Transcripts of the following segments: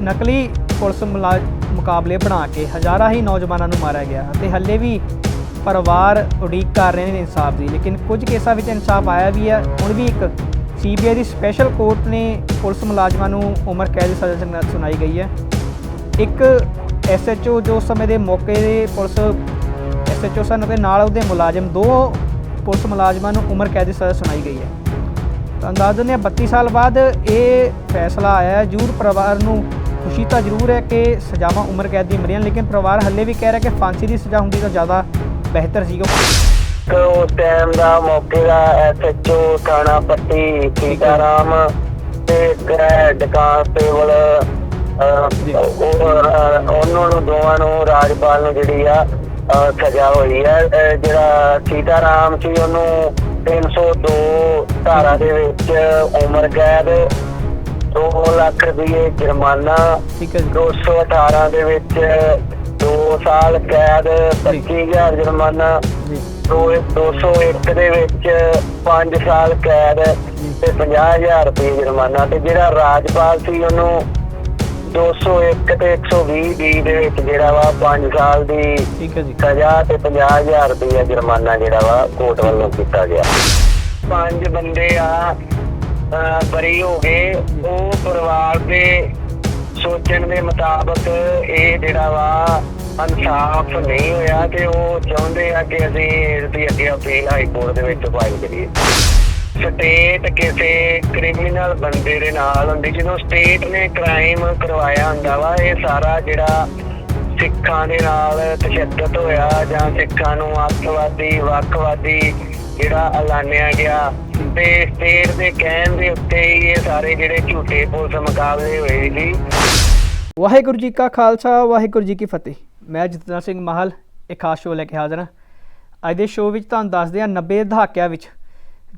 ਨਕਲੀ ਪੁਲਿਸ ਮੁਲਾ- ਮੁਕਾਬਲੇ ਬਣਾ ਕੇ ਹਜ਼ਾਰਾਂ ਹੀ ਨੌਜਵਾਨਾਂ ਨੂੰ ਮਾਰਿਆ ਗਿਆ ਅਤੇ ਹੱਲੇ ਵੀ ਪਰਿਵਾਰ ਉਡੀਕ ਕਰ ਰਹੇ ਨੇ ਇਨਸਾਫ ਦੀ। ਲੇਕਿਨ ਕੁਝ ਕੇਸਾਂ ਵਿੱਚ ਇਨਸਾਫ ਆਇਆ ਵੀ ਹੈ। ਹੁਣ ਵੀ ਇੱਕ ਸੀਬੀਆਈ ਦੀ ਸਪੈਸ਼ਲ ਕੋਰਟ ਨੇ ਪੁਲਿਸ ਮੁਲਾਜ਼ਮਾਂ ਨੂੰ ਉਮਰ ਕੈਦ ਦੀ ਸਜ਼ਾ ਸੁਣਾਈ ਗਈ ਹੈ। ਇੱਕ ਐਸਐਚਓ ਜੋ ਸਮੇਂ ਦੇ ਮੌਕੇ ਦੇ ਪੁਲਿਸ ਐਸਐਚਓ ਸਨ ਅਤੇ ਨਾਲ ਉਹਦੇ ਮੁਲਾਜ਼ਮ ਦੋ ਪੁਲਿਸ ਮੁਲਾਜ਼ਮਾਂ ਨੂੰ ਉਮਰ ਕੈਦ ਦੀ ਸਜ਼ਾ ਸੁਣਾਈ ਗਈ ਹੈ। ਤਾਂ ਅੰਦਾਜ਼ਨ ਨੇ 32 ਸਾਲ ਬਾਅਦ ਇਹ ਫੈਸਲਾ ਆਇਆ ਹੈ। ਜ਼ਰੂਰ ਪਰਿਵਾਰ ਨੂੰ ਖੁਸ਼ੀ ਤਾਂ ਜ਼ਰੂਰ ਹੈ ਕਿ ਸਜ਼ਾਵਾਂ ਉਮਰ ਕੈਦ ਦੀ ਮਿਲੀਆਂ ਲੇਕਿਨ ਪਰਿਵਾਰ ਹੱਲੇ ਵੀ ਕਹਿ ਰਿਹਾ ਕਿ ਫਾਂਸੀ ਦੀ ਸਜ਼ਾ ਹੁੰਦੀ ਤਾਂ ਜ਼ਿਆਦਾ ਬਿਹਤਰ ਸੀ ਤੇ ਉਸ ਟਾਈਮ ਦਾ ਮੌਕੇ ਦਾ ਐਸਐਚਓ ਥਾਣਾ ਪੱਟੀ ਸੀਤਾਰਾਮ ਤੇ ਇੱਕ ਹੈਡ ਕਾਂਸਟੇਬਲ ਜੀ। ਉਹਨਾਂ ਨੂੰ ਦੋਵਾਂ ਨੂੰ ਰਾਜਪਾਲ ਨੂੰ ਜਿਹੜੀ ਆ ਸਜ਼ਾ ਹੋਈ ਹੈ। ਜਿਹੜਾ ਸੀਤਾਰਾਮ ਸੀ ਉਹਨੂੰ 302 ਧਾਰਾ ਦੇ ਵਿੱਚ ਉਮਰ ਕੈਦ 2 ਲੱਖ ਰੁਪਏ ਜੁਰਮਾਨਾ ਠੀਕ ਹੈ ਜੀ। 218 ਦੇ ਵਿੱਚ 2 ਸਾਲ ਕੈਦ 25000 ਜੁਰਮਾਨਾ ਜੀ। ਦੋ- 201 ਦੇ ਵਿੱਚ 5 ਸਾਲ ਕੈਦ ਤੇ 50000 ਰੁਪਏ ਜੁਰਮਾਨਾ ਤੇ ਜਿਹੜਾ ਰਾਜਪਾਲ ਸੀ ਉਹਨੂੰ 201 ਤੇ 120 ਬੀ ਦੇ ਵਿੱਚ ਜਿਹੜਾ ਵਾ 5 ਸਾਲ ਦੀ ਠੀਕ ਹੈ ਜੀ। ਸਜ਼ਾ ਤੇ 50000 ਰੁਪਏ ਜੁਰਮਾਨਾ ਜਿਹੜਾ ਵਾ ਕੋਰਟ ਵੱਲੋਂ ਕੀਤਾ ਗਿਆ। ਪੰਜ ਬੰਦੇ ਆ ਬਰੀ ਹੋ ਗਏ ਉਹ ਪਰਿਵਾਰ ਦੇ ਸੋਚਣ ਦੇ ਮੁਤਾਬਕ ਇਹ ਜਿਹੜਾ ਵਾ ਇਨਸਾਫ ਨਹੀਂ ਹੋਇਆ ਤੇ ਉਹ ਚਾਹੁੰਦੇ ਆ ਕਿ ਅਸੀਂ ਇਸ ਦੀ ਅੱਗੇ ਅਪੀਲ ਹਾਈ ਕੋਰਟ ਦੇ ਵਿੱਚ ਫਾਈਲ ਕਰੀਏ। ਸਟੇਟ ਕਿਸੇ ਕ੍ਰਿਮੀਨਲ ਬੰਦੇ ਦੇ ਨਾਲ ਹੁੰਦੀ ਜਦੋਂ ਸਟੇਟ ਨੇ ਕ੍ਰਾਈਮ ਕਰਵਾਇਆ ਹੁੰਦਾ ਵਾ, ਇਹ ਸਾਰਾ ਜਿਹੜਾ ਸਿੱਖਾਂ ਦੇ ਨਾਲ ਤਸ਼ੱਦਦ ਹੋਇਆ ਜਾਂ ਸਿੱਖਾਂ ਨੂੰ ਅੱਤਵਾਦੀ, ਵੱਖਵਾਦੀ ਜਿਹੜਾ ਐਲਾਨਿਆ ਗਿਆ ਤੇ ਸਟੇਟ ਦੇ ਕਹਿਣ ਦੇ ਉੱਤੇ ਹੀ ਇਹ ਸਾਰੇ ਜਿਹੜੇ ਝੂਠੇ ਪੁਲਿਸ ਮੁਕਾਬਲੇ ਹੋਏ ਸੀ। ਵਾਹਿਗੁਰੂ ਜੀ ਕਾ ਖਾਲਸਾ, ਵਾਹਿਗੁਰੂ ਜੀ ਕੀ ਫਤਿਹ। ਮੈਂ ਜਤਨਾ ਸਿੰਘ ਮਾਹਲ ਇੱਕ ਖਾਸ ਸ਼ੋਅ ਲੈ ਕੇ ਹਾਜ਼ਰ ਹਾਂ। ਅੱਜ ਦੇ ਸ਼ੋਅ ਵਿੱਚ ਤੁਹਾਨੂੰ ਦੱਸਦੇ ਹਾਂ 90 ਦਹਾਕਿਆਂ ਵਿੱਚ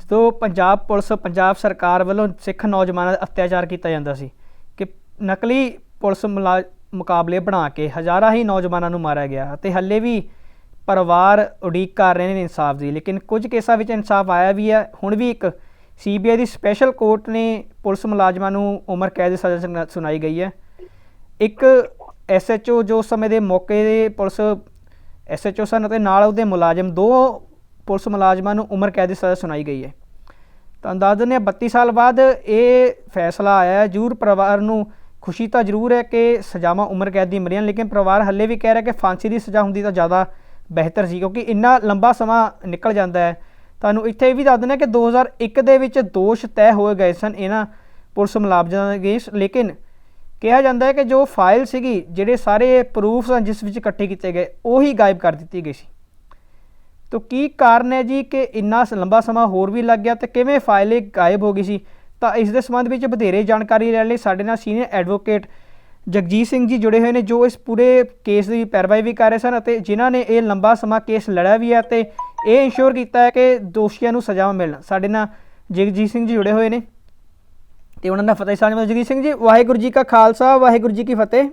ਜਦੋਂ ਪੰਜਾਬ ਪੁਲਿਸ, ਪੰਜਾਬ ਸਰਕਾਰ ਵੱਲੋਂ ਸਿੱਖ ਨੌਜਵਾਨਾਂ ਦਾ ਅਤਿਆਚਾਰ ਕੀਤਾ ਜਾਂਦਾ ਸੀ ਕਿ ਨਕਲੀ ਪੁਲਿਸ ਮੁਲਾ- ਮੁਕਾਬਲੇ ਬਣਾ ਕੇ ਹਜ਼ਾਰਾਂ ਹੀ ਨੌਜਵਾਨਾਂ ਨੂੰ ਮਾਰਿਆ ਗਿਆ ਅਤੇ ਹੱਲੇ ਵੀ ਪਰਿਵਾਰ ਉਡੀਕ ਕਰ ਰਹੇ ਨੇ ਇਨਸਾਫ ਦੀ, ਲੇਕਿਨ ਕੁਝ ਕੇਸਾਂ ਵਿੱਚ ਇਨਸਾਫ ਆਇਆ ਵੀ ਹੈ। ਹੁਣ ਵੀ ਇੱਕ ਸੀਬੀਆਈ ਦੀ ਸਪੈਸ਼ਲ ਕੋਰਟ ਨੇ ਪੁਲਿਸ ਮੁਲਾਜ਼ਮਾਂ ਨੂੰ ਉਮਰ ਕੈਦ ਦੀ ਸਜ਼ਾ ਸੁਣਾ- ਸੁਣਾਈ ਗਈ ਹੈ। ਇੱਕ ਐਸਐਚਓ ਜੋ ਉਸ ਸਮੇਂ ਦੇ ਮੌਕੇ ਦੇ ਪੁਲਿਸ ਐਸਐਚਓ ਸਨ ਅਤੇ ਨਾਲ ਉਹਦੇ ਮੁਲਾਜ਼ਮ ਦੋ ਪੁਲਿਸ ਮੁਲਾਜ਼ਮਾਂ ਨੂੰ ਉਮਰ ਕੈਦ ਦੀ ਸਜ਼ਾ ਸੁਣਾਈ ਗਈ ਹੈ। ਤਾਂ ਦਿੰਦੇ ਨੇ 32 ਸਾਲ ਬਾਅਦ ਇਹ ਫੈਸਲਾ ਆਇਆ ਹੈ। ਜ਼ਰੂਰ ਪਰਿਵਾਰ ਨੂੰ ਖੁਸ਼ੀ ਤਾਂ ਜ਼ਰੂਰ ਹੈ ਕਿ ਸਜ਼ਾਵਾਂ ਉਮਰ ਕੈਦ ਦੀ ਮਿਲੀਆਂ, ਲੇਕਿਨ ਪਰਿਵਾਰ ਹੱਲੇ ਵੀ ਕਹਿ ਰਿਹਾ ਕਿ ਫਾਂਸੀ ਦੀ ਸਜ਼ਾ ਹੁੰਦੀ ਤਾਂ ਜ਼ਿਆਦਾ ਬਿਹਤਰ ਸੀ, ਕਿਉਂਕਿ ਇੰਨਾ ਲੰਬਾ ਸਮਾਂ ਨਿਕਲ ਜਾਂਦਾ ਹੈ। ਤੁਹਾਨੂੰ ਇੱਥੇ ਇਹ ਵੀ ਦੱਸ ਦਿੰਦਾ ਕਿ 2001 ਦੇ ਵਿੱਚ ਦੋਸ਼ ਤੈਅ ਹੋਏ ਗਏ ਸਨ ਇਹਨਾਂ ਪੁਲਿਸ ਮੁਲਾਜ਼ਮਾਂ ਦੇ ਅਗੇਂਸਟ, ਲੇਕਿਨ ਕਿਹਾ ਜਾਂਦਾ ਹੈ ਕਿ ਜੋ ਫਾਈਲ ਸੀਗੀ, ਜਿਹੜੇ ਸਾਰੇ ਪ੍ਰੂਫਸ ਹਨ ਜਿਸ ਵਿੱਚ ਇਕੱਠੇ ਕੀਤੇ ਗਏ, ਉਹੀ ਗਾਇਬ ਕਰ ਦਿੱਤੀ ਗਈ ਸੀ। ਤੋ ਕੀ ਕਾਰਨ ਹੈ ਜੀ ਕਿ ਇੰਨਾ ਸ- ਲੰਬਾ ਸਮਾਂ ਹੋਰ ਵੀ ਲੱਗ ਗਿਆ ਤੇ ਕਿਵੇਂ ਫਾਈਲ ਇਹ ਗਾਇਬ ਹੋ ਗਈ ਸੀ? ਤਾਂ ਇਸ ਦੇ ਸੰਬੰਧ ਵਿੱਚ ਵਧੇਰੇ ਜਾਣਕਾਰੀ ਲੈਣ ਲਈ ਸਾਡੇ ਨਾਲ ਸੀਨੀਅਰ ਐਡਵੋਕੇਟ ਜਗਜੀਤ ਸਿੰਘ ਜੀ ਜੁੜੇ ਹੋਏ ਨੇ ਜੋ ਇਸ ਪੂਰੇ ਕੇਸ ਦੀ ਪੈਰਵਾਈ ਵੀ ਕਰ ਰਹੇ ਸਨ ਅਤੇ ਜਿਨ੍ਹਾਂ ਨੇ ਇਹ ਲੰਬਾ ਸਮਾਂ ਕੇਸ ਲੜਿਆ ਵੀ ਹੈ ਤੇ ਇਹ ਇਨਸ਼ੋਰ ਕੀਤਾ ਹੈ ਕਿ ਦੋਸ਼ੀਆਂ ਨੂੰ ਸਜ਼ਾਵਾਂ ਮਿਲਣ। ਸਾਡੇ ਨਾਲ ਜਗਜੀਤ ਸਿੰਘ ਜੀ ਜੁੜੇ ਹੋਏ ਨੇ ਤੇ ਉਹਨਾਂ ਦਾ ਫਤਿਹ ਸਾਂਝ ਜਗਜੀਤ ਸਿੰਘ ਜੀ ਵਾਹਿਗੁਰੂ ਜੀ ਕਾ ਖਾਲਸਾ ਵਾਹਿਗੁਰੂ ਜੀ ਕੀ ਫਤਿਹ।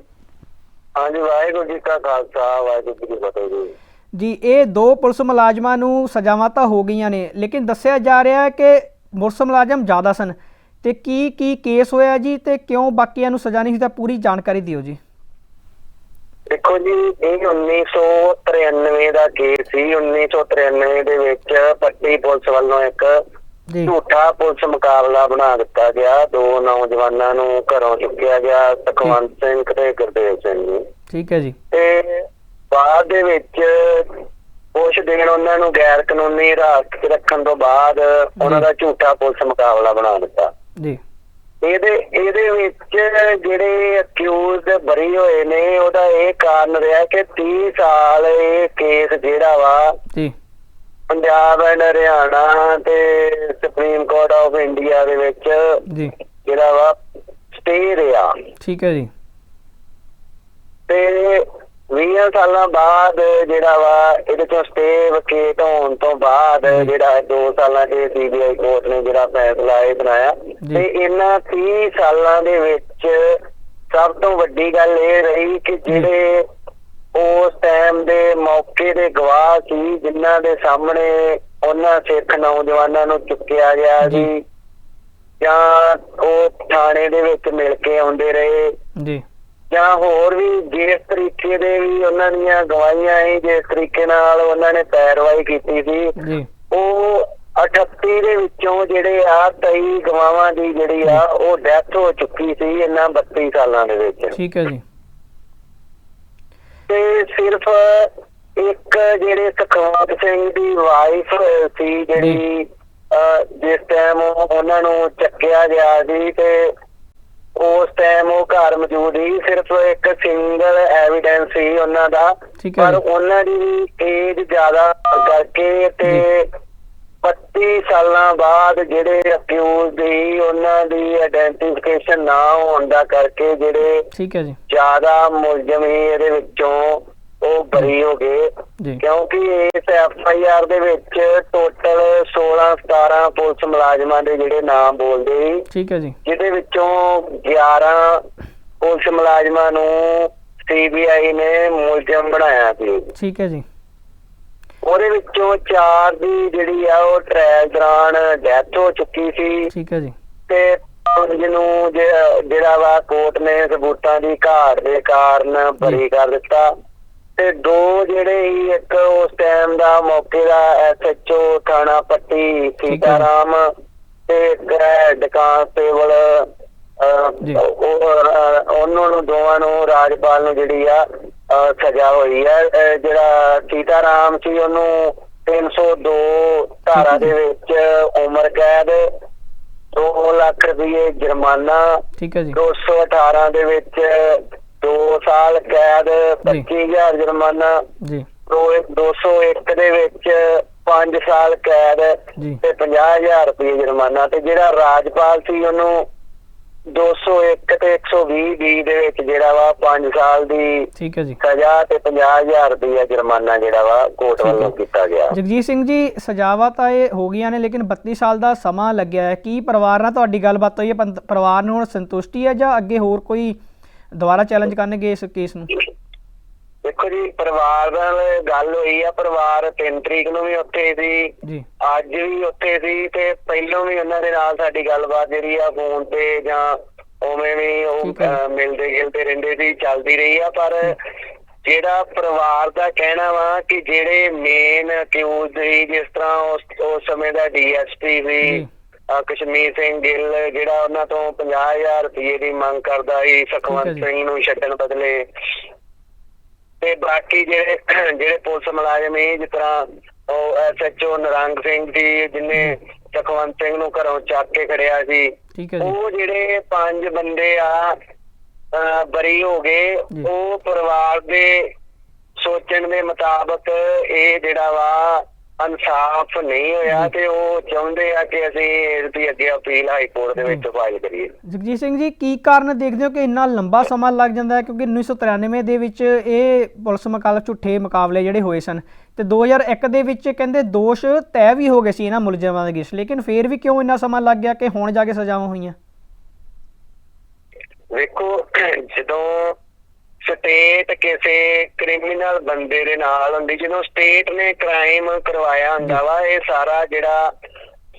ਹਾਂਜੀ ਵਾਹਿਗੁਰੂ ਜੀ ਕਾ ਖਾਲਸਾ ਵਾਹਿਗੁਰੂ ਜੀ ਕੀ ਫਤਿਹ ਜੀ। ਜੀ ਇਹ ਦੋ ਪੁਲਿਸ ਮੁਲਾਜ਼ਮਾਂ ਨੂੰ ਸਜ਼ਾਵਾਂ ਤਾਂ ਹੋ ਗਈਆਂ ਨੇ ਲੇਕਿਨ ਦੱਸਿਆ ਜਾ ਰਿਹਾ ਹੈ ਕਿ ਪੁਲਿਸ ਮੁਲਾਜ਼ਮ ਜ਼ਿਆਦਾ ਸਨ। ਤੇ ਕੀ ਕੀ ਕੇਸ ਹੋਇਆ ਜੀ ਤੇ ਕਿਉਂ ਬਾਕੀਆਂ ਨੂੰ ਸਜ਼ਾ ਨਹੀਂ ਸੀ ਤਾਂ ਪੂਰੀ ਜਾਣਕਾਰੀ ਦਿਓ ਜੀ। ਦੇਖੋ ਜੀ ਇਹ 1993 ਦਾ ਕੇਸ ਸੀ। 1993 ਦੇ ਵਿੱਚ ਪੱਟੀ ਪੁਲਿਸ ਵੱਲੋਂ ਇੱਕ ਝੂਠਾ ਪੁਲਿਸ ਮੁਕਾਬਲਾ ਬਣਾ ਦਿੱਤਾ ਗਿਆ। ਦੋ ਨੌਜਵਾਨਾਂ ਨੂੰ ਘਰੋਂ ਚੁੱਕਿਆ ਗਿਆ ਸੁਖਵੰਤ ਸਿੰਘ ਤੇ ਗੁਰਦੇਵ ਸਿੰਘ ਜੀ। ਠੀਕ ਹੈ ਜੀ। ਤੇ ਬਾਅਦ ਦੇ ਵਿੱਚ ਕੁਛ ਦਿਨ ਉਹਨਾਂ ਨੂੰ ਗੈਰ ਕਾਨੂੰਨੀ ਹਿਰਾਸਤ ਰੱਖਣ ਤੋਂ ਬਾਅਦ ਉਹਨਾਂ ਦਾ ਝੂਠਾ ਪੁਲਿਸ ਮੁਕਾਬਲਾ ਬਣਾ ਦਿੱਤਾ। ਜੀ। ਇਹਦੇ ਇਹਦੇ ਵਿੱਚ ਜਿਹੜੇ ਅਕਿਊਜ਼ਡ ਬਰੀ ਹੋਏ ਨੇ ਉਹਦਾ ਇਹ ਕਾਰਨ ਰਿਹਾ ਕਿ 30 ਸਾਲ ਇਹ ਕੇਸ ਜਿਹੜਾ ਵਾ ਜੀ। ਪੰਜਾਬ ਐਂਡ ਹਰਿਆਣਾ ਤੇ ਸੁਪਰੀਮ ਕੋਰਟ ਆਫ ਇੰਡੀਆ ਦੇ ਵਿੱਚ ਜੀ। ਜਿਹੜਾ ਵਾ ਸਟੇ ਰਿਹਾ। ਠੀਕ ਹੈ ਜੀ। ਤੇ 20 ਸਾਲਾਂ ਬਾਅਦ ਜਿਹੜਾ ਵਾ ਇਹਦੇ ਚੋਂ ਸਟੇ ਵਕੇਟ ਹੋਣ ਤੋਂ ਬਾਅਦ। ਜਿਹੜਾ 2 ਸਾਲਾਂ ਦੇ ਸੀਬੀਆਈ ਕੋਰਟ ਨੇ ਜਿਹੜਾ ਫੈਸਲਾ ਇਹ ਬਣਾਇਆ। ਤੇ ਇਹਨਾਂ 30 ਸਾਲਾਂ ਦੇ ਵਿੱਚ ਸਭ ਤੋਂ ਵੱਡੀ ਗੱਲ ਇਹ ਰਹੀ ਕਿ ਜਿਹੜੇ ਉਸ ਟਾਈਮ ਦੇ ਮੌਕੇ ਦੇ ਗਵਾਹ ਸੀ ਜਿਨ੍ਹਾਂ ਦੇ ਸਾਹਮਣੇ ਉਹਨਾਂ ਸਿੱਖ ਨੌਜਵਾਨਾਂ ਨੂੰ ਚੁੱਕਿਆ ਗਿਆ। ਸੀ ਜਾਂ ਉਹ ਥਾਣੇ ਦੇ ਵਿੱਚ ਮਿਲ ਕੇ ਆਉਂਦੇ ਰਹੇ ਜੀ ਜਾਂ ਹੋਰ ਵੀ ਜਿਸ ਤਰੀਕੇ ਦੇ ਵੀ ਉਹਨਾਂ ਦੀਆਂ ਗਵਾਹੀਆਂ ਸੀ ਜਿਸ ਤਰੀਕੇ ਨਾਲ ਉਹਨਾਂ ਨੇ ਪੈਰਵਾਈ ਕੀਤੀ ਸੀ ਉਹ 38 ਦੇ ਵਿੱਚੋਂ ਜਿਹੜੇ ਆ 23 ਗਵਾਵਾਂ ਦੀ ਜਿਹੜੀ ਆ ਉਹ ਡੈਥ ਹੋ ਚੁੱਕੀ ਸੀ ਇਹਨਾਂ 32 ਸਾਲਾਂ ਦੇ ਵਿੱਚ। ਠੀਕ ਹੈ ਜੀ। ਤੇ ਸਿਰਫ ਇੱਕ ਜਿਹੜੇ ਸੁਖਵੰਤ ਸਿੰਘ ਦੀ ਵਾਈਫ ਸੀ ਜਿਹੜੀ ਜਿਸ ਟਾਈਮ ਉਹਨਾਂ ਨੂੰ ਚੱਕਿਆ ਗਿਆ ਸੀ ਤੇ ਉਸ ਟਾਈਮ ਉਹ ਘਰ ਮੌਜੂਦ ਸੀ ਸਿਰਫ ਇੱਕ ਸਿੰਗਲ ਐਵੀਡੈਂਸ ਸੀ ਉਹਨਾਂ ਦਾ। ਠੀਕ ਹੈ ਪਰ ਜੀ। ਉਹਨਾਂ ਦੀ ਏਜ ਜ਼ਿਆਦਾ ਕਰਕੇ ਤੇ 25 ਸਾਲਾਂ ਬਾਅਦ ਜਿਹੜੇ ਅਕਿਊਜ਼ ਦੀ ਉਹਨਾਂ ਦੀ ਆਇਡੈਂਟੀਫਿਕੇਸ਼ਨ ਨਾ ਹੋਣ ਦਾ ਕਰਕੇ ਜਿਹੜੇ ਠੀਕ ਹੈ ਜੀ। ਜ਼ਿਆਦਾ ਮੁਲਜ਼ਮ ਸੀ ਇਹਦੇ ਵਿੱਚੋਂ ਉਹ ਬਰੀ ਹੋ ਗਏ। ਜੀ। ਕਿਉਂਕਿ ਇਸ ਐਫ ਆਈ ਆਰ ਦੇ ਵਿੱਚ ਟੋਟਲ 16 17 ਪੁਲਿਸ ਮੁਲਾਜ਼ਮਾਂ ਦੇ ਜਿਹੜੇ ਨਾਮ ਬੋਲਦੇ ਸੀ ਠੀਕ ਹੈ ਜੀ। ਜਿਹਦੇ ਵਿੱਚੋਂ 11 ਪੁਲਿਸ ਮੁਲਾਜ਼ਮਾਂ ਨੂੰ ਸੀਬੀਆਈ ਨੇ ਮੁਲਜ਼ਮ ਬਣਾਇਆ ਸੀ। ਠੀਕ ਹੈ ਜੀ। ਉਹਦੇ ਵਿੱਚੋਂ 4 ਦੀ ਜਿਹੜੀ ਆ ਉਹ ਟ੍ਰਾਇਲ ਦੌਰਾਨ ਡੈਥ ਹੋ ਚੁੱਕੀ ਸੀ। ਠੀਕ ਹੈ ਜੀ। ਤੇ ਪੰਜ ਨੂੰ ਜਿ- ਜਿਹੜਾ ਵਾ ਕੋਰਟ ਨੇ ਸਬੂਤਾਂ ਦੀ ਘਾਟ ਦੇ ਕਾਰਨ ਬਰੀ ਕਰ ਦਿੱਤਾ। ਤੇ ਦੋ ਜਿਹੜੇ ਸੀ ਇੱਕ ਉਸ ਟਾਈਮ ਦਾ ਮੌਕੇ ਦਾ ਐਸਐਚਓ ਥਾਣਾ ਪੱਟੀ ਸੀਤਾਰਾਮ ਤੇ। ਉਹ ਅਹ, ਉਹਨਾਂ ਨੂੰ ਦੋਵਾਂ ਨੂੰ ਰਾਜਪਾਲ ਨੂੰ ਜਿਹੜੀ ਆ ਸਜ਼ਾ ਹੋਈ ਹੈ। ਜਿਹੜਾ ਸੀਤਾਰਾਮ ਸੀ ਉਹਨੂੰ 302 ਧਾਰਾ ਦੇ ਵਿੱਚ ਉਮਰ ਕੈਦ 2 ਲੱਖ ਰੁਪਏ ਜੁਰਮਾਨਾ ਠੀਕ ਹੈ ਜੀ। 218 ਦੇ ਵਿੱਚ 2 ਸਾਲ ਕੈਦ 25000 ਜੁਰਮਾਨਾ। ਜੀ। ਦੋ- 201 ਦੇ ਵਿੱਚ 5 ਸਾਲ ਕੈਦ ਤੇ 50000 ਰੁਪਏ ਜੁਰਮਾਨਾ ਤੇ ਜਿਹੜਾ ਰਾਜਪਾਲ ਸੀ ਉਹਨੂੰ 201 ਤੇ 120 ਬੀ ਦੇ ਵਿੱਚ ਜਿਹੜਾ ਵਾ 5 ਸਾਲ ਦੀ ਠੀਕ ਹੈ ਜੀ। ਸਜ਼ਾ ਤੇ 50000 ਰੁਪਏ ਜੁਰਮਾਨਾ ਜਿਹੜਾ ਵਾ ਕੋਰਟ। ਵੱਲੋਂ ਕੀਤਾ ਗਿਆ। ਜਗਜੀਤ ਸਿੰਘ ਜੀ ਸਜ਼ਾਵਾਂ ਤਾਂ ਇਹ ਹੋ ਗਈਆਂ ਨੇ ਲੇਕਿਨ 32 ਸਾਲ ਦਾ ਸਮਾਂ ਲੱਗਿਆ ਹੈ। ਕੀ ਪਰਿਵਾਰ ਨਾਲ ਤੁਹਾਡੀ ਗੱਲਬਾਤ ਹੋਈ ਹੈ? ਪਰਿਵਾਰ ਨੂੰ ਹੁਣ ਸੰਤੁਸ਼ਟੀ ਹੈ ਜਾਂ ਅੱਗੇ ਹੋਰ ਕੋਈ ਦੁਬਾਰਾ ਚੈਲੰਜ ਕਰਨਗੇ ਇਸ ਕੇਸ ਨੂੰ? ਦੇਖੋ ਜੀ ਪਰਿਵਾਰ ਨਾਲ ਗੱਲ ਹੋਈ ਆ ਪਰਿਵਾਰ 3 ਤਰੀਕ ਨੂੰ ਵੀ ਉੱਥੇ ਸੀ। ਜੀ। ਅੱਜ ਵੀ ਉੱਥੇ ਸੀ ਤੇ ਪਹਿਲਾਂ ਵੀ ਉਹਨਾਂ ਦੇ ਨਾਲ ਸਾਡੀ ਗੱਲਬਾਤ ਜਿਹੜੀ ਆ ਫੋਨ ਤੇ ਜਾਂ ਉਵੇਂ ਵੀ ਉਹ ਮਿਲਦੇ ਗਿਲਦੇ ਰਹਿੰਦੇ ਸੀ ਚੱਲਦੀ ਰਹੀ ਆ। ਪਰ ਜਿਹੜਾ ਪਰਿਵਾਰ ਦਾ ਕਹਿਣਾ ਵਾ ਕਿ ਜਿਹੜੇ ਮੇਨ ਅਕਿਊਜ਼ ਸੀ ਜਿਸ ਤਰ੍ਹਾਂ ਉਸ ਸਮੇਂ ਦਾ ਡੀਐਸਪੀ ਸੀ ਕਸ਼ਮੀਰ ਸਿੰਘ ਗਿੱਲ ਜਿਹੜਾ ਉਹਨਾਂ ਤੋਂ 50000 ਰੁਪਏ ਦੀ ਮੰਗ ਕਰਦਾ ਸੀ ਸੁਖਵੰਤ ਜੀ। ਸਿੰਘ ਨੂੰ ਛੱਡਣ ਬਦਲੇ ਤੇ ਬਾਕੀ ਜਿਹੜੇ ਜਿਹੜੇ ਪੁਲਿਸ ਮੁਲਾਜ਼ਮ ਸੀ ਜਿਸ ਤਰ੍ਹਾਂ ਉਹ ਐਸਐਚਓ ਨਰੰਗ ਸਿੰਘ ਸੀ ਜਿਨੇ ਸੁਖਵੰਤ ਸਿੰਘ ਨੂੰ ਘਰੋਂ ਚੱਕ ਕੇ ਖੜਿਆ ਸੀ ਜੀ ਉਹ ਜਿਹੜੇ ਪੰਜ ਬੰਦੇ ਆ ਬਰੀ ਹੋ ਗਏ ਜੀ। ਉਹ ਪਰਿਵਾਰ ਦੇ ਸੋਚਣ ਦੇ ਮੁਤਾਬਕ ਇਹ ਜਿਹੜਾ ਵਾ ਇਨਸਾਫ ਨਹੀਂ ਹੋਇਆ। ਤੇ ਉਹ ਚਾਹੁੰਦੇ ਆ ਕਿ ਅਸੀਂ ਇਸ ਦੀ ਅੱਗੇ ਅਪੀਲ ਹਾਈ ਕੋਰਟ ਦੇ ਵਿੱਚ ਫਾਈਲ ਕਰੀਏ। ਜਗਜੀਤ ਸਿੰਘ ਜੀ ਕੀ ਕਾਰਨ ਦੇਖਦੇ ਹੋ ਕਿ ਇੰਨਾ ਲੰਬਾ ਸਮਾਂ ਲੱਗ ਜਾਂਦਾ ਹੈ? ਕਿਉਂਕਿ 1993 ਦੇ ਵਿੱਚ ਇਹ ਪੁਲਿਸ ਮੁਕਾਬਲੇ ਝੂਠੇ ਮੁਕਾਬਲੇ ਜਿਹੜੇ ਹੋਏ ਸਨ ਤੇ 2001 ਦੇ ਵਿੱਚ ਕਹਿੰਦੇ ਦੋਸ਼ ਤੈਅ ਵੀ ਹੋ ਗਏ ਸੀ ਇਹਨਾਂ ਮੁਲਜ਼ਮਾਂ ਦੇ ਅਗੇਂਸਟ ਲੇਕਿਨ ਫੇਰ ਵੀ ਕਿਉਂ ਇੰਨਾ ਸਮਾਂ ਲੱਗ ਗਿਆ ਕਿ ਹੁਣ ਜਾ ਕੇ ਸਜ਼ਾਵਾਂ ਹੋਈਆਂ? ਵੇਖੋ ਜਦੋਂ ਸਟੇਟ ਕਿਸੇ ਕ੍ਰਿਮੀਨਲ ਬੰਦੇ ਦੇ ਨਾਲ ਹੁੰਦੀ ਜਦੋਂ ਸਟੇਟ ਨੇ ਕ੍ਰਾਈਮ ਕਰਵਾਇਆ ਹੁੰਦਾ ਵਾ ਇਹ ਸਾਰਾ ਜਿਹੜਾ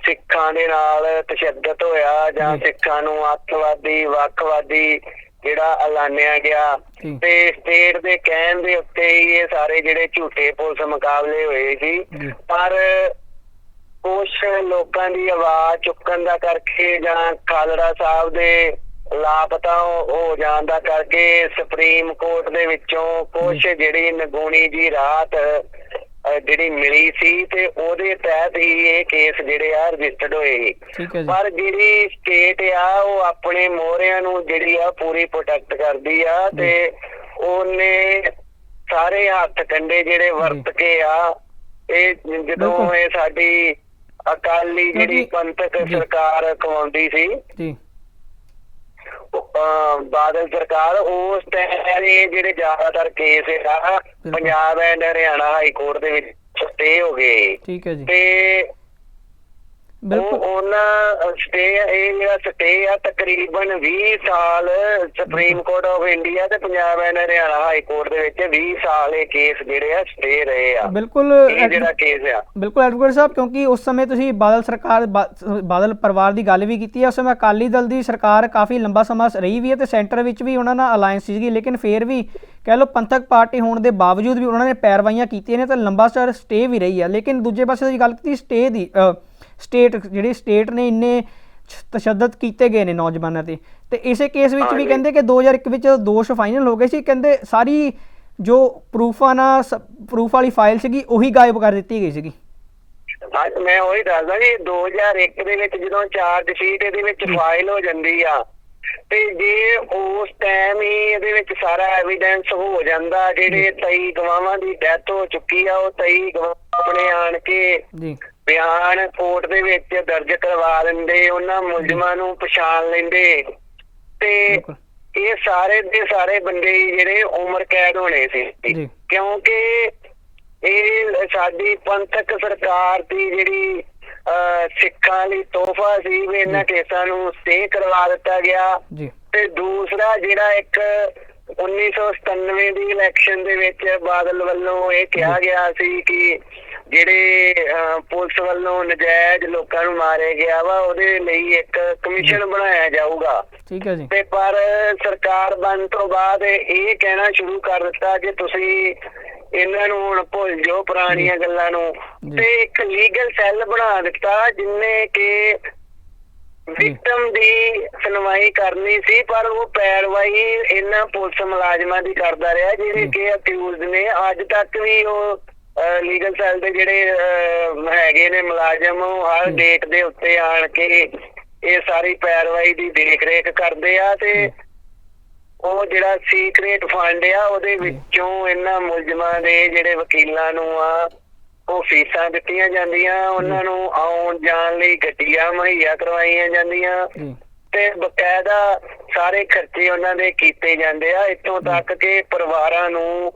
ਸਿੱਖਾਂ ਦੇ ਨਾਲ ਤਸ਼ੱਦਦ ਹੋਇਆ ਜਾਂ। ਸਿੱਖਾਂ ਨੂੰ ਅੱਤਵਾਦੀ ਵੱਖਵਾਦੀ ਜਿਹੜਾ ਐਲਾਨਿਆ ਗਿਆ ਤੇ ਸਟੇਟ ਦੇ ਕਹਿਣ ਦੇ ਉੱਤੇ ਹੀ ਇਹ ਸਾਰੇ ਜਿਹੜੇ ਝੂਠੇ ਪੁਲਿਸ ਮੁਕਾਬਲੇ ਹੋਏ ਸੀ। ਪਰ ਕੁਛ ਲੋਕਾਂ ਦੀ ਆਵਾਜ਼ ਚੁੱਕਣ ਦਾ ਕਰਕੇ ਜਾਂ ਖਾਲੜਾ ਸਾਹਿਬ ਦੇ ਲਾਪਤਾ ਹੋ ਜਾਣ ਦਾ ਕਰਕੇ ਸੁਪਰੀਮ ਕੋਰਟ ਦੇ ਵਿੱਚੋਂ ਕੁਛ ਜਿਹੜੀ ਨਗੂਣੀ ਜੀ ਰਾਤ ਜਿਹੜੀ ਮਿਲੀ ਸੀ ਤੇ ਉਹਦੇ ਤਹਿਤ ਹੀ ਇਹ ਕੇਸ ਜਿਹੜੇ ਆ ਰਜਿਸਟਰਡ ਹੋਏ ਪਰ ਜਿਹੜੀ ਸਟੇਟ ਆ ਉਹ ਆਪਣੇ ਮੋਹਰਿਆਂ ਨੂੰ ਜਿਹੜੀ ਆ ਪੂਰੀ ਪ੍ਰੋਟੈਕਟ ਕਰਦੀ ਆ ਤੇ ਉਹਨੇ ਸਾਰੇ ਹੱਥ ਕੰਡੇ ਜਿਹੜੇ ਵਰਤ ਕੇ ਆ ਇਹ ਜਦੋਂ। ਇਹ ਸਾਡੀ ਅਕਾਲੀ ਜਿਹੜੀ ਪੰਥਕ। ਸਰਕਾਰ ਕਮਾਉਂਦੀ ਸੀ ਜੀ। ਬਾਦਲ ਸਰਕਾਰ ਉਸ ਟਾਈਮ ਇਹ ਜਿਹੜੇ ਜ਼ਿਆਦਾਤਰ ਕੇਸ ਆ Punjab and Haryana high court ਦੇ ਵਿੱਚ ਸਟੇ ਹੋ ਗਏ। ਠੀਕ ਹੈ ਜੀ। ਤੇ ਬਿਲਕੁਲ। ਉਹ ਉਹਨਾਂ ਸਟੇ ਇਹ ਜਿਹੜਾ ਸਟੇ ਆ ਤਕਰੀਬਨ 20 ਸਾਲ ਸੁਪਰੀਮ ਕੋਰਟ ਆਫ ਇੰਡੀਆ ਤੇ Punjab and Haryana high court ਦੇ ਵਿੱਚ 20 ਸਾਲ ਇਹ ਕੇਸ ਜਿਹੜੇ ਆ ਸਟੇ ਰਹੇ ਆ। ਬਿਲਕੁਲ ਇਹ ਜਿਹੜਾ ਕੇਸ ਆ। ਬਿਲਕੁਲ ਐਡਵੋਕੇਟ ਸਾਹਿਬ ਕਿਉਂਕਿ ਉਸ ਸਮੇਂ ਤੁਸੀਂ ਬਾਦਲ ਸਰਕਾਰ ਬਾਦਲ ਪਰਿਵਾਰ ਦੀ ਗੱਲ ਵੀ ਕੀਤੀ ਹੈ ਉਸ ਸਮੇਂ ਅਕਾਲੀ ਦਲ ਦੀ ਸਰਕਾਰ ਕਾਫੀ ਲੰਬਾ ਸਮਾਂ ਰਹੀ ਵੀ ਹੈ ਤੇ ਸੈਂਟਰ ਵਿੱਚ ਵੀ ਉਹਨਾਂ ਨਾਲ ਅਲਾਈਅੰਸ ਸੀਗੀ ਲੇਕਿਨ ਫੇਰ ਵੀ ਕਹਿ ਲਓ ਪੰਥਕ ਪਾਰਟੀ ਹੋਣ ਦੇ ਬਾਵਜੂਦ ਵੀ ਉਹਨਾਂ ਨੇ ਪੈਰਵਾਈਆਂ ਕੀਤੀਆਂ ਨੇ ਤਾਂ ਲੰਬਾ ਸਟੇ ਵੀ ਰਹੀ ਹੈ ਲੇਕਿਨ ਦੂਜੇ ਪਾਸੇ ਦੀ ਗੱਲ ਕੀਤੀ ਸਟੇ ਦੀ ਸਟੇਟ ਜਿਹੜੀ ਸਟੇਟ ਨੇ ਇੰਨੇ ਤਸ਼ੱਦਦ ਕੀਤੇ ਗਏ ਨੇ ਨੌਜਵਾਨਾਂ ਤੇ। ਤੇ ਇਸੇ ਕੇਸ ਵਿੱਚ ਵੀ। ਕਹਿੰਦੇ ਕਿ 2001 ਵਿੱਚ ਦੋਸ਼ ਫਾਈਨਲ ਹੋ ਗਏ ਸੀ। ਕਹਿੰਦੇ ਸਾਰੀ ਜੋ ਪ੍ਰੂਫਾਂ ਨਾਲ ਪ੍ਰੂਫ ਵਾਲੀ ਫਾਈਲ ਸੀਗੀ ਉਹੀ ਗਾਇਬ ਕਰ ਦਿੱਤੀ ਗਈ ਸੀਗੀ। ਅੱਜ ਮੈਂ ਉਹੀ ਦੱਸਦਾ ਜੀ 2001 ਦੇ ਵਿੱਚ ਜਦੋਂ ਚਾਰਜ ਸ਼ੀਟ ਇਹਦੇ ਵਿੱਚ ਫਾਈਲ ਹੋ ਜਾਂਦੀ ਆ ਤੇ ਜੇ ਉਸ ਟਾਈਮ ਹੀ ਇਹਦੇ ਵਿੱਚ ਸਾਰਾ ਐਵੀਡੈਂਸ ਹੋ ਜਾਂਦਾ ਜਿਹੜੇ 23 ਗਵਾਹਾਂ ਦੀ ਡੈਥ ਹੋ ਚੁੱਕੀ ਆ ਉਹ 23 ਗਵਾਹ ਆਪਣੇ ਆਣ ਕੇ ਜੀ। ਬਿਆਨ ਕੋਰਟ ਦੇ ਵਿੱਚ ਦਰਜ ਕਰਵਾ ਦਿੰਦੇ ਉਹਨਾਂ ਮੁਲਜ਼ਮਾਂ ਨੂੰ ਪਛਾਣ ਲੈਂਦੇ। ਤੇ ਇਹ ਸਾਰੇ ਦੇ ਸਾਰੇ ਬੰਦੇ ਜਿਹੜੇ ਉਮਰ ਕੈਦ ਹੋਣੇ। ਸੀ। ਕਿਉਂਕਿ ਇਹ ਸਾਡੀ ਪੰਥਕ ਸਰਕਾਰ ਦੀ ਜਿਹੜੀ ਸਿੱਖਾਂ ਲਈ ਤੋਹਫਾ ਸੀ ਵੀ ਇਹਨਾਂ ਕੇਸਾਂ ਨੂੰ ਸਟੇ ਕਰਵਾ ਦਿੱਤਾ ਗਿਆ। ਤੇ ਦੂਸਰਾ ਜਿਹੜਾ ਇੱਕ 1997 ਦੀ ਇਲੈਕਸ਼ਨ ਦੇ ਵਿੱਚ ਬਾਦਲ ਵੱਲੋਂ ਇਹ ਕਿਹਾ ਗਿਆ ਸੀ ਕਿ ਜਿਹੜੇ ਪੁਲਿਸ ਵੱਲੋਂ ਨਜਾਇਜ਼ ਲੋਕਾਂ ਨੂੰ ਮਾਰੇ ਗਿਆ ਵਾ ਉਹਦੇ ਲਈ ਇੱਕ ਕਮਿਸ਼ਨ ਬਣਾਇਆ ਜਾਊਗਾ। ਠੀਕ ਹੈ ਜੀ। ਤੇ ਪਰ ਸਰਕਾਰ ਬਣ ਤੋਂ ਬਾਅਦ ਇਹ ਕਹਿਣਾ ਸ਼ੁਰੂ ਕਰ ਦਿੱਤਾ ਕਿ ਤੁਸੀਂ ਇਹਨਾਂ ਨੂੰ ਹੁਣ ਭੁੱਲ ਜਾਓ ਪੁਰਾਣੀਆਂ ਗੱਲਾਂ ਨੂੰ। ਤੇ ਇੱਕ ਲੀਗਲ ਸੈੱਲ ਬਣਾ ਦਿੱਤਾ ਜਿੰਨੇ ਕਿ ਵਿਕਟਮ ਦੀ ਸੁਣਵਾਈ ਕਰਨੀ ਸੀ ਪਰ ਉਹ ਪੈਰਵਾਈ ਇਹਨਾਂ ਪੁਲਿਸ ਮੁਲਾਜ਼ਮਾਂ ਦੀ ਕਰਦਾ ਰਿਹਾ ਜਿਹੜੇ। ਕਿ ਅਕਿਊਜ਼ਡ ਨੇ। ਅੱਜ ਤੱਕ ਵੀ ਉਹ ਲੀਗਲ ਸੈੱਲ ਦੇ ਜਿਹੜੇ ਹੈਗੇ ਨੇ ਮੁਲਾਜ਼ਮ ਹਰ। ਡੇਟ ਦੇ ਉੱਤੇ ਆਣ ਕੇ ਇਹ ਸਾਰੀ ਪੈਰਵਾਈ ਦੀ ਦੇਖ ਰੇਖ ਕਰਦੇ ਆ ਤੇ। ਉਹ ਜਿਹੜਾ ਸੀਕ੍ਰੇਟ ਫੰਡ ਆ ਉਹਦੇ। ਵਿੱਚੋਂ ਇਹਨਾਂ ਮੁਲਜ਼ਮਾਂ ਦੇ ਜਿਹੜੇ ਵਕੀਲਾਂ ਨੂੰ ਆ ਉਹ ਫੀਸਾਂ ਦਿੱਤੀਆਂ ਜਾਂਦੀਆਂ ਉਹਨਾਂ ਨੂੰ ਆਉਣ ਜਾਣ ਲਈ ਗੱਡੀਆਂ ਮੁਹੱਈਆ ਕਰਵਾਈਆਂ ਜਾਂਦੀਆਂ ਤੇ ਬਕਾਇਦਾ ਸਾਰੇ ਖਰਚੇ ਉਹਨਾਂ ਦੇ ਕੀਤੇ ਜਾਂਦੇ ਆ ਇੱਥੋਂ ਤੱਕ ਕਿ ਪਰਿਵਾਰਾਂ ਨੂੰ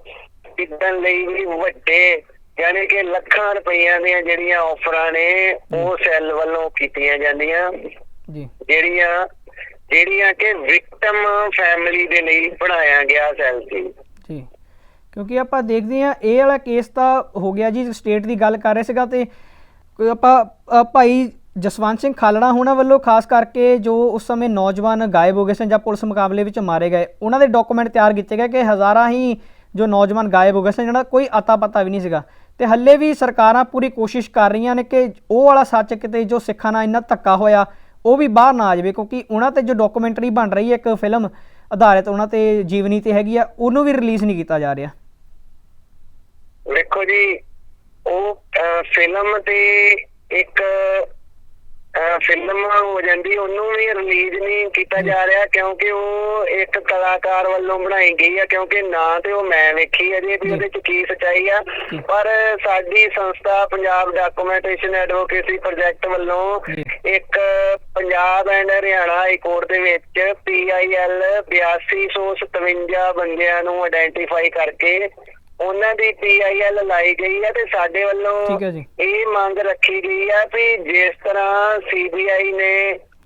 ਇਦਨ ਲਈ ਵੀ ਵੱਡੇ ਯਾਨੀ ਕਿ ਲੱਖਾਂ ਰੁਪਈਆਂ ਦੀਆਂ ਜਿਹੜੀਆਂ ਆਫਰਾਂ ਨੇ ਉਹ ਸੈੱਲ ਵੱਲੋਂ ਕੀਤੀਆਂ ਜਾਂਦੀਆਂ। ਜੀ। ਜਿਹੜੀਆਂ ਜਿਹੜੀਆਂ ਕਿ ਵਿਕਟਮ ਫੈਮਿਲੀ ਦੇ ਲਈ ਬਣਾਇਆ ਗਿਆ ਸੈੱਲ ਸੀ। ਜੀ। ਕਿਉਂਕਿ ਆਪਾਂ ਦੇਖਦੇ ਹਾਂ ਇਹ ਵਾਲਾ ਕੇਸ ਤਾਂ ਹੋ ਗਿਆ ਜੀ ਸਟੇਟ ਦੀ ਗੱਲ ਕਰ ਰਹੇ ਸੀਗਾ ਤੇ ਕੋਈ ਆਪਾਂ ਭਾਈ ਜਸਵੰਤ ਸਿੰਘ ਖਾਲੜਾ ਹੋਣਾ ਵੱਲੋਂ ਖਾਸ ਕਰਕੇ ਜੋ ਉਸ ਸਮੇਂ ਨੌਜਵਾਨ ਗਾਇਬ ਹੋ ਗਏ ਸਨ ਜਾਂ ਪੁਲਿਸ ਮੁਕਾਬਲੇ ਵਿੱਚ ਮਾਰੇ ਗਏ ਉਹਨਾਂ ਦੇ ਡਾਕੂਮੈਂਟ ਤਿਆਰ ਕੀਤੇ ਗਏ ਕਿ ਹਜ਼ਾਰਾਂ ਹੀ ਜੋ ਨੌਜਵਾਨ ਗਾਇਬ ਹੋ ਗਏ ਸਨ ਜਿਹੜਾ ਕੋਈ ਅਤਾ ਪਤਾ ਵੀ ਨਹੀਂ ਸੀਗਾ। ਤੇ ਹੱਲੇ ਵੀ ਸਰਕਾਰਾਂ ਪੂਰੀ ਕੋਸ਼ਿਸ਼ ਕਰ ਰਹੀਆਂ ਨੇ ਕਿ ਉਹ ਵਾਲਾ ਸੱਚ ਕਿਤੇ ਜੋ ਸਿੱਖਾਂ ਨਾਲ ਇੰਨਾ ਧੱਕਾ ਹੋਇਆ, ਉਹ ਵੀ ਬਾਹਰ ਨਾ ਆ ਜਾਵੇ, ਕਿਉਂਕਿ ਉਹਨਾਂ ਤੇ ਜੋ ਡਾਕੂਮੈਂਟਰੀ ਬਣ ਰਹੀ ਹੈ, ਇੱਕ ਫਿਲਮ ਆਧਾਰਿਤ ਉਹਨਾਂ ਤੇ ਜੀਵਨੀ ਤੇ ਹੈਗੀ ਆ, ਉਹਨੂੰ ਵੀ ਰਿਲੀਜ਼ ਨਹੀਂ ਕੀਤਾ ਜਾ ਰਿਹਾ। ਵੇਖੋ ਜੀ, ਉਹ ਫਿਲਮ ਤੇ ਇੱਕ ਫਿਲਮ ਹੋ ਜਾਂਦੀ, ਉਹਨੂੰ ਵੀ ਰਿਲੀਜ਼ ਨਹੀਂ ਕੀਤਾ ਜਾ ਰਿਹਾ ਕਿਉਂਕਿ ਉਹ ਇੱਕ ਕਲਾਕਾਰ ਵੱਲੋਂ ਬਣਾਈ ਗਈ ਆ, ਕਿਉਂਕਿ ਨਾ ਤੇ ਉਹ ਮੈਂ ਵੇਖੀ ਅਜੇ ਵੀ ਉਹਦੇ ਚ ਕੀ ਸਚਾਈ ਆ। ਪਰ ਸਾਡੀ ਸੰਸਥਾ ਪੰਜਾਬ ਡਾਕੂਮੈਂਟੇਸ਼ਨ ਐਡਵੋਕੇਸੀ ਪ੍ਰੋਜੈਕਟ ਵੱਲੋਂ ਇੱਕ Punjab and Haryana high court ਦੇ ਵਿੱਚ PIL 8257 ਬੰਦਿਆਂ ਨੂੰ ਆਇਡੈਂਟੀਫਾਈ ਕਰਕੇ ਉਹਨਾਂ ਦੀ PIL ਲਾਈ ਗਈ ਹੈ ਤੇ ਸਾਡੇ ਵੱਲੋਂ ਠੀਕ ਹੈ ਜੀ। ਇਹ ਮੰਗ ਰੱਖੀ ਗਈ ਹੈ ਵੀ ਜਿਸ ਤਰ੍ਹਾਂ CBI ਨੇ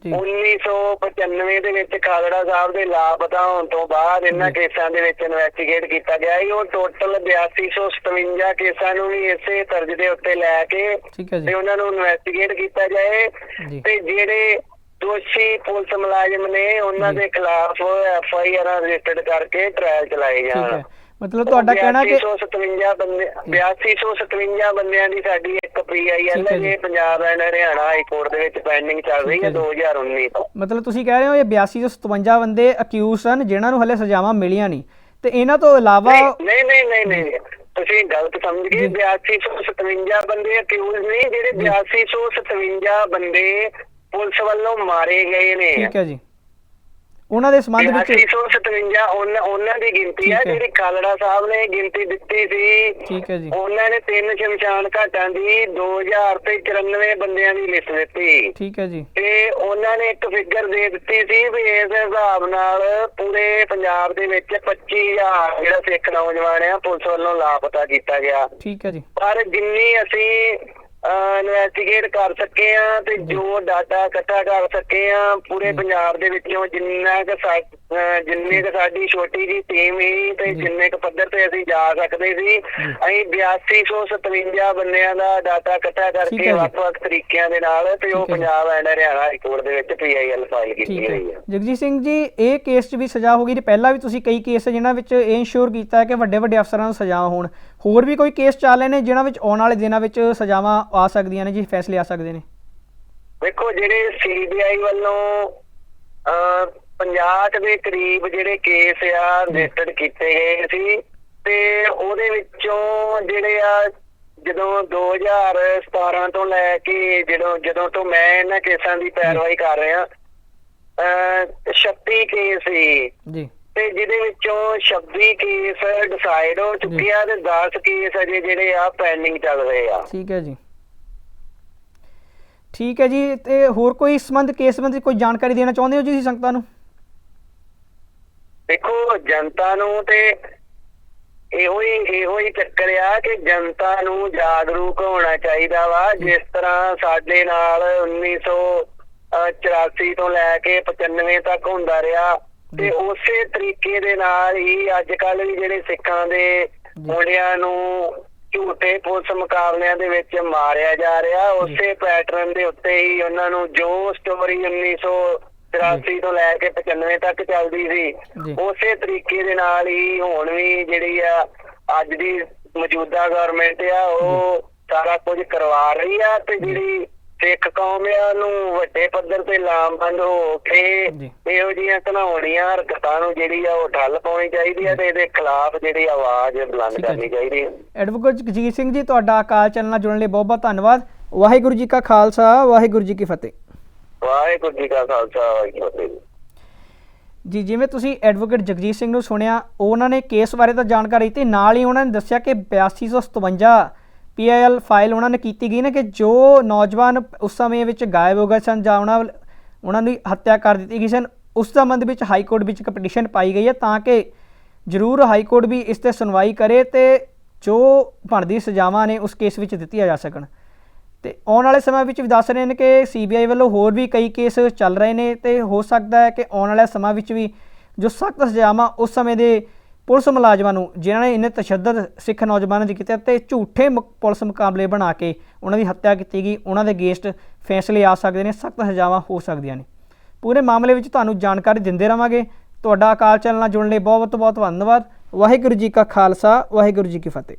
ਜੀ। 1995 ਦੇ ਵਿੱਚ ਖਾਲੜਾ ਸਾਹਿਬ ਦੇ ਲਾਪਤਾ ਹੋਣ ਤੋਂ ਬਾਅਦ ਇਹਨਾਂ। ਕੇਸਾਂ ਦੇ ਵਿੱਚ ਇਨਵੈਸਟੀਗੇਟ ਕੀਤਾ ਗਿਆ ਸੀ ਉਹ ਟੋਟਲ 8257 ਕੇਸਾਂ ਨੂੰ ਵੀ ਇਸੇ ਤਰਜ ਦੇ ਉੱਤੇ ਲੈ ਕੇ ਠੀਕ ਹੈ ਤੇ ਉਹਨਾਂ ਨੂੰ ਇਨਵੈਸਟੀਗੇਟ ਕੀਤਾ ਜਾਏ ਜੀ ਤੇ ਜਿਹੜੇ ਦੋਸ਼ੀ ਪੁਲਿਸ ਮੁਲਾਜ਼ਮ ਨੇ ਉਹਨਾਂ ਜੀ। ਦੇ ਖਿਲਾਫ ਐਫ ਆਈ ਆਰ ਰਜਿਸਟਰਡ ਕਰਕੇ ਟ੍ਰਾਇਲ ਚਲਾਏ ਠੀਕ ਜਾਣ ਹੈ ਮਤਲਬ ਤੁਹਾਡਾ ਕਹਿਣਾ ਕਿ 8257 ਬੰਦੇ 8257 ਬੰਦਿਆਂ ਦੀ ਸਾਡੀ ਇੱਕ ਪੀਆਈਐਲ ਠੀਕ ਹੈ ਹੈ ਜੀ। Punjab and Haryana high court ਦੇ ਵਿੱਚ ਪੈਂਡਿੰਗ ਚੱਲ ਰਹੀ ਹੈ ਹੈ ਜੀ। 2019 ਤੋਂ ਮਤਲਬ ਤੁਸੀਂ ਕਹਿ ਰਹੇ ਹੋ ਇਹ 82 ਤੋਂ 57 ਬੰਦੇ ਅਕਿਊਜ਼ ਹਨ ਜਿਨ੍ਹਾਂ ਨੂੰ ਹਲੇ ਸਜ਼ਾਵਾਂ ਮਿਲੀਆਂ ਨਹੀਂ ਤੇ ਇਹਨਾਂ ਤੋਂ ਇਲਾਵਾ ਨਹੀਂ ਨਹੀਂ ਨਹੀਂ ਨਹੀਂ ਤੁਸੀਂ ਗਲਤ ਸਮਝ ਗਏ ਜੀ। 8257 ਬੰਦੇ ਅਕਿਊਜ਼ ਨਹੀਂ ਜਿਹੜੇ ਜੀ। 8257 ਬੰਦੇ ਪੁਲਿਸ ਵੱਲੋਂ ਮਾਰੇ ਗਏ ਨੇ ਠੀਕ ਹੈ ਜੀ ਉਹਨਾਂ ਦੇ ਸੰਬੰਧ ਵਿੱਚ 8257 ਉਹਨਾਂ ਉਹਨਾਂ ਦੀ ਗਿਣਤੀ ਹੈ। ਜਿਹੜੀ ਖਾਲੜਾ ਸਾਹਿਬ ਨੇ ਗਿਣਤੀ ਦਿੱਤੀ ਸੀ। ਠੀਕ ਹੈ ਜੀ। ਉਹਨਾਂ ਨੇ ਤਿੰਨ ਸ਼ਮਸ਼ਾਨ ਘਾਟਾਂ ਦੀ 2000 ਤੇ 94 ਬੰਦਿਆਂ ਦੀ ਲਿਸਟ ਦਿੱਤੀ। ਠੀਕ ਹੈ ਜੀ। ਤੇ ਉਹਨਾਂ ਨੇ ਇੱਕ ਫਿਗਰ ਦੇ ਦਿੱਤੀ ਸੀ ਵੀ ਇਸ ਹਿਸਾਬ ਨਾਲ ਪੂਰੇ ਪੰਜਾਬ ਦੇ ਵਿੱਚ 25000 ਜਿਹੜਾ ਸਿੱਖ ਨੌਜਵਾਨ ਆ ਪੁਲਿਸ ਵੱਲੋਂ ਲਾਪਤਾ ਕੀਤਾ ਗਿਆ। ਠੀਕ ਹੈ ਜੀ। ਪਰ ਜਿੰਨੀ ਅਸੀਂ ਇਨਵੈਸਟੀਗੇਟ ਕਰ ਸਕੇ ਆ ਤੇ ਜੋ ਡਾਟਾ ਇਕੱਠਾ ਕਰ ਸਕੇ ਆ ਪੂਰੇ ਪੰਜਾਬ ਦੇ ਵਿੱਚੋਂ ਜਿੰਨਾ ਕੁ ਜਿੰਨੀ ਕੁ ਸਾਡੀ ਛੋਟੀ ਜੀ ਟੀਮ ਸੀ ਤੇ। ਜਿੰਨੇ ਕੁ ਪੱਧਰ ਤੇ ਅਸੀਂ ਜਾ ਸਕਦੇ ਸੀ ਅਸੀਂ 8257 ਬੰਦਿਆਂ ਦਾ ਡਾਟਾ ਇਕੱਠਾ ਹੈ ਕਰਕੇ। ਵੱਖ-ਵੱਖ ਤਰੀਕਿਆਂ ਦੇ ਨਾਲ ਤੇ ਉਹ ਹੈ। Punjab and Haryana high court ਦੇ ਵਿੱਚ ਪੀਆਈਐਲ ਫਾਈਲ ਕੀਤੀ ਠੀਕ ਹੈ ਹੋਈ ਹੈ ਜਗਜੀਤ ਸਿੰਘ ਜੀ ਇਹ ਕੇਸ 'ਚ ਵੀ ਸਜ਼ਾ ਹੋ ਗਈ ਤੇ ਪਹਿਲਾਂ ਵੀ ਤੁਸੀਂ ਕਈ ਕੇਸ ਜਿਨ੍ਹਾਂ ਵਿੱਚ ਇਹ ਇੰਸ਼ੋਰ ਕੀਤਾ ਹੈ ਕਿ ਵੱਡੇ ਵੱਡੇ ਅਫਸਰਾਂ ਨੂੰ ਸਜ਼ਾ ਹੋਣ। ਹੋਰ ਵੀ ਕੋਈ ਕੇਸ ਚੱਲ ਰਹੇ ਨੇ ਜਿਨ੍ਹਾਂ ਵਿੱਚ ਆਉਣ ਵਾਲੇ ਦਿਨਾਂ ਵਿੱਚ ਸਜ਼ਾਵਾਂ ਆ ਸਕਦੀਆਂ ਨੇ ਜੀ ਫੈਸਲੇ ਆ ਸਕਦੇ ਨੇ? ਵੇਖੋ ਜਿਹੜੇ ਸੀਬੀਆਈ ਵੱਲੋਂ ਅਹ 50 ਦੇ ਕਰੀਬ ਜਿਹੜੇ ਕੇਸ ਆ ਰਜਿਸਟਰਡ ਕੀਤੇ ਗਏ ਸੀ ਤੇ ਉਹਦੇ ਵਿੱਚੋਂ ਜਿਹੜੇ ਆ ਜਦੋਂ 2017 ਤੋਂ ਲੈ ਕੇ ਜਦੋਂ ਜਦੋਂ ਤੋਂ ਮੈਂ ਇਹਨਾਂ ਕੇਸਾਂ ਦੀ ਪੈਰਵਾਈ ਕਰ ਰਿਹਾ ਅਹ 36 ਕੇਸ ਸੀ। ਜੀ। ਤੇ ਜਿਹਦੇ ਵਿੱਚੋਂ 26 ਕੇਸ ਡਿਸਾਈਡ ਹੋ ਚੁੱਕੇ ਆ ਤੇ 10 ਕੇਸ ਅਜੇ ਜਿਹੜੇ ਆ ਪੈਂਡਿੰਗ ਚੱਲ ਰਹੇ ਆ। ਠੀਕ ਹੈ ਜੀ। ਠੀਕ ਹੈ ਜੀ ਤੇ ਹੋਰ ਕੋਈ ਸੰਬੰਧ ਕੇਸ ਸੰਬੰਧੀ ਕੋਈ ਜਾਣਕਾਰੀ ਦੇਣਾ ਚਾਹੁੰਦੇ ਹੋ ਜੀ ਤੁਸੀਂ ਸੰਗਤਾਂ ਨੂੰ? ਦੇਖੋ ਜਨਤਾ ਨੂੰ ਤੇ ਇਹੋ ਹੀ ਇਹੋ ਹੀ ਚੱਕਰ ਆ ਕਿ ਜਨਤਾ ਨੂੰ ਜਾਗਰੂਕ ਹੋਣਾ ਚਾਹੀਦਾ ਵਾ। ਜਿਸ ਤਰ੍ਹਾਂ ਸਾਡੇ ਨਾਲ 1984 ਤੋਂ ਲੈ ਕੇ 95 ਤੱਕ ਹੁੰਦਾ ਰਿਹਾ। ਤੇ ਉਸੇ ਤਰੀਕੇ ਦੇ ਨਾਲ ਹੀ ਅੱਜ ਕੱਲ ਵੀ ਜਿਹੜੇ ਸਿੱਖਾਂ ਦੇ ਮੁੰਡਿਆਂ ਨੂੰ ਝੂਠੇ ਪੁਲਿਸ ਮੁਕਾਬਲਿਆਂ ਦੇ ਵਿੱਚ ਮਾਰਿਆ ਜਾ ਰਿਹਾ ਉਸੇ ਪੈਟਰਨ ਦੇ ਉੱਤੇ ਹੀ ਉਹਨਾਂ ਨੂੰ ਜੋ ਸਟੋਰੀ 1983 ਤੋਂ ਲੈ ਕੇ 95 ਤੱਕ ਚੱਲਦੀ ਸੀ। ਉਸੇ ਤਰੀਕੇ ਦੇ ਨਾਲ ਹੀ ਹੁਣ ਵੀ ਜਿਹੜੀ ਆ ਅੱਜ ਦੀ ਮੌਜੂਦਾ ਗਵਰਨਮੈਂਟ ਆ ਉਹ ਸਾਰਾ ਕੁਝ ਕਰਵਾ ਰਹੀ ਆ ਤੇ ਜਿਹੜੀ ਸਿੱਖ ਕੌਮ ਆ ਨੂੰ ਵੱਡੇ ਪੱਧਰ ਤੇ ਲਾਮਬੰਦ ਹੋ ਕੇ ਜੀ। ਇਹੋ ਜਿਹੀਆਂ ਘਨਾਉਣੀਆਂ ਹਰਕਤਾਂ ਨੂੰ ਜਿਹੜੀ ਆ ਉਹ ਠੱਲ ਪਾਉਣੀ ਚਾਹੀਦੀ ਆ ਤੇ ਇਹਦੇ ਖਿਲਾਫ ਜਿਹੜੀ ਆਵਾਜ਼ ਬੁਲੰਦ ਠੀਕ ਹੈ ਕਰਨੀ ਜੀ। ਚਾਹੀਦੀ ਹੈ ਐਡਵੋਕੇਟ ਜਗਜੀਤ ਸਿੰਘ ਜੀ ਤੁਹਾਡਾ ਅਕਾਲ ਚੈਨਲ ਨਾਲ ਜੁੜਨ ਲਈ ਬਹੁਤ ਬਹੁਤ ਧੰਨਵਾਦ ਵਾਹਿਗੁਰੂ ਜੀ ਕਾ ਖਾਲਸਾ ਵਾਹਿਗੁਰੂ ਜੀ ਕੀ ਫਤਿਹ ਵਾਹਿਗੁਰੂ ਜੀ ਕਾ ਖਾਲਸਾ ਵਾਹਿਗੁਰੂ ਜੀ ਕੀ ਫਤਿਹ ਜੀ ਜਿਵੇਂ ਤੁਸੀਂ ਐਡਵੋਕੇਟ ਜਗਜੀਤ ਸਿੰਘ ਨੂੰ ਸੁਣਿਆ ਉਹਨਾਂ ਨੇ ਕੇਸ ਬਾਰੇ ਤਾਂ ਜਾਣਕਾਰੀ ਦਿੱਤੀ ਨਾਲ ਹੀ ਉਹਨਾਂ ਨੇ ਦੱਸਿਆ ਕਿ 8257 ਪੀਆਈਐਲ ਫਾਈਲ ਉਹਨਾਂ ਨੇ ਕੀਤੀ ਗਈ ਨਾ ਕਿ ਜੋ ਨੌਜਵਾਨ ਉਸ ਸਮੇਂ ਵਿੱਚ ਗਾਇਬ ਹੋ ਗਏ ਸਨ ਜਾਂ ਉਹਨਾਂ ਵੱਲ- ਉਹਨਾਂ ਦੀ ਹੱਤਿਆ ਕਰ ਦਿੱਤੀ ਗਈ ਸਨ, ਉਸ ਸੰਬੰਧ ਵਿੱਚ ਹਾਈ ਕੋਰਟ ਵਿੱਚ ਇੱਕ ਪਟੀਸ਼ਨ ਪਾਈ ਗਈ ਹੈ ਤਾਂ ਕਿ ਜ਼ਰੂਰ ਹਾਈ ਕੋਰਟ ਵੀ ਇਸ ਤੇ ਸੁਣਵਾਈ ਕਰੇ ਤੇ ਜੋ ਬਣਦੀ ਸਜ਼ਾਵਾਂ ਨੇ ਉਸ ਕੇਸ ਵਿੱਚ ਦਿੱਤੀਆਂ ਜਾ ਸਕਣ। ਤੇ ਆਉਣ ਵਾਲੇ ਸਮੇਂ ਵਿੱਚ ਵੀ ਦੱਸ ਰਹੇ ਨੇ ਕਿ ਸੀਬੀਆਈ ਵੱਲੋਂ ਹੋਰ ਵੀ ਕਈ ਕੇਸ ਚੱਲ ਰਹੇ ਨੇ ਤੇ ਹੋ ਸਕਦਾ ਹੈ ਕਿ ਆਉਣ ਵਾਲੇ ਸਮਾਂ ਵਿੱਚ ਵੀ ਜੋ ਸਖਤ ਸਜ਼ਾਵਾਂ ਉਸ ਸਮੇਂ ਦੇ ਪੁਲਿਸ ਮੁਲਾਜ਼ਮਾਂ ਨੂੰ, ਜਿਨ੍ਹਾਂ ਨੇ ਇੰਨੇ ਤਸ਼ੱਦਦ ਸਿੱਖ ਨੌਜਵਾਨਾਂ ਦੀ ਕੀਤੀ ਤੇ ਝੂਠੇ ਮੁਕ- ਪੁਲਿਸ ਮੁਕਾਬਲੇ ਬਣਾ ਕੇ ਉਹਨਾਂ ਦੀ ਹੱਤਿਆ ਕੀਤੀ ਗਈ, ਉਹਨਾਂ ਦੇ ਅਗੇਂਸਟ ਫੈਸਲੇ ਆ ਸਕਦੇ ਨੇ, ਸਖਤ ਸਜ਼ਾਵਾਂ ਹੋ ਸਕਦੀਆਂ ਨੇ। ਪੂਰੇ ਮਾਮਲੇ ਵਿੱਚ ਤੁਹਾਨੂੰ ਜਾਣਕਾਰੀ ਦਿੰਦੇ ਰਵਾਂਗੇ। ਤੁਹਾਡਾ ਅਕਾਲ ਚੈਨਲ ਨਾਲ ਜੁੜਨ ਲਈ ਬਹੁਤ ਬਹੁਤ ਧੰਨਵਾਦ। ਵਾਹਿਗੁਰੂ ਜੀ ਕਾ ਖਾਲਸਾ, ਵਾਹਿਗੁਰੂ ਜੀ ਕੀ ਫਤਿਹ।